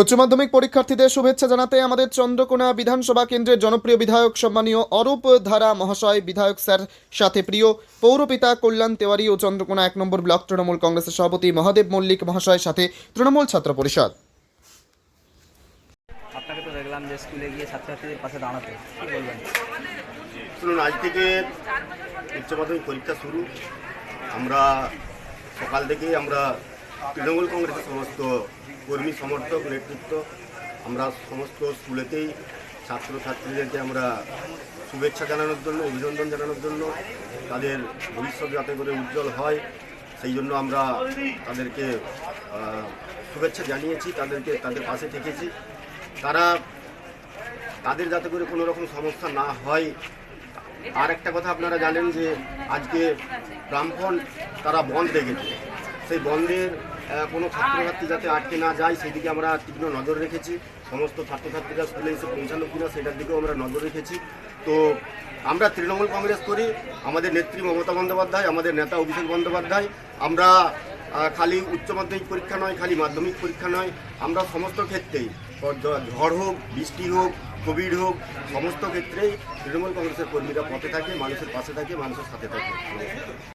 উচ্চ মাধ্যমিক পরীক্ষার্থীদের শুভেচ্ছা জানাতে আমাদের চন্দ্রকোনা বিধানসভা কেন্দ্রের জনপ্রিয় বিধায়ক সম্মানীয় অরূপ ধারা মহাশয় বিধায়ক স্যার সাথে প্রিয় পৌরপিতা কল্যাণ তেওয়ারি ও চন্দ্রকোনা এক নম্বর ব্লক তৃণমূল কংগ্রেসের সভাপতি মহাদেব মল্লিক মহাশয়ের সাথে তৃণমূল ছাত্র পরিষদ। আপনাকে তো দেখলাম যে স্কুলে গিয়ে ছাত্রছাত্রীদের পাশে দাঁড়াতে। কি বলবেন? শুনুন আজ থেকে উচ্চ মাধ্যমিক পরীক্ষা শুরু। আমরা সকাল থেকেই আমরা তৃণমূল কংগ্রেসের সমস্ত কর্মী, সমর্থক, নেতৃত্ব, আমরা সমস্ত স্কুলেতেই ছাত্রছাত্রীদেরকে আমরা শুভেচ্ছা জানানোর জন্য, অভিনন্দন জানানোর জন্য তাদের ভবিষ্যৎ যাতে করে উজ্জ্বল হয়, সেই জন্য আমরা তাদেরকে শুভেচ্ছা জানিয়েছি, তাদেরকে তাদের পাশে থেকেছি। তারা, তাদের যাতে করে কোনো রকম সমস্যা না হয়। আর একটা কথা আপনারা জানেন যে আজকে গ্রামফ্রন্ট তারা বন্ধ রেখেছে সেই বন্ধের কোনো ছাত্রছাত্রী যাতে আটকে না যায়, সেদিকে আমরা তীক্ষ্ণ নজর রেখেছি। সমস্ত ছাত্রছাত্রীরা স্কুলে এসে পৌঁছানো কিনা, সেটার দিকেও আমরা নজর রেখেছি। তো আমরা তৃণমূল কংগ্রেস করি, আমাদের নেত্রী মমতা বন্দ্যোপাধ্যায়, আমাদের নেতা অভিষেক বন্দ্যোপাধ্যায়। আমরা খালি উচ্চ মাধ্যমিক পরীক্ষা নয়, খালি মাধ্যমিক পরীক্ষা নয়, আমরা সমস্ত ক্ষেত্রেই ঝড় হোক, বৃষ্টি হোক, কোভিড হোক, সমস্ত ক্ষেত্রেই তৃণমূল কংগ্রেসের কর্মীরা পথে থাকে, মানুষের পাশে থাকে, মানুষের সাথে থাকে।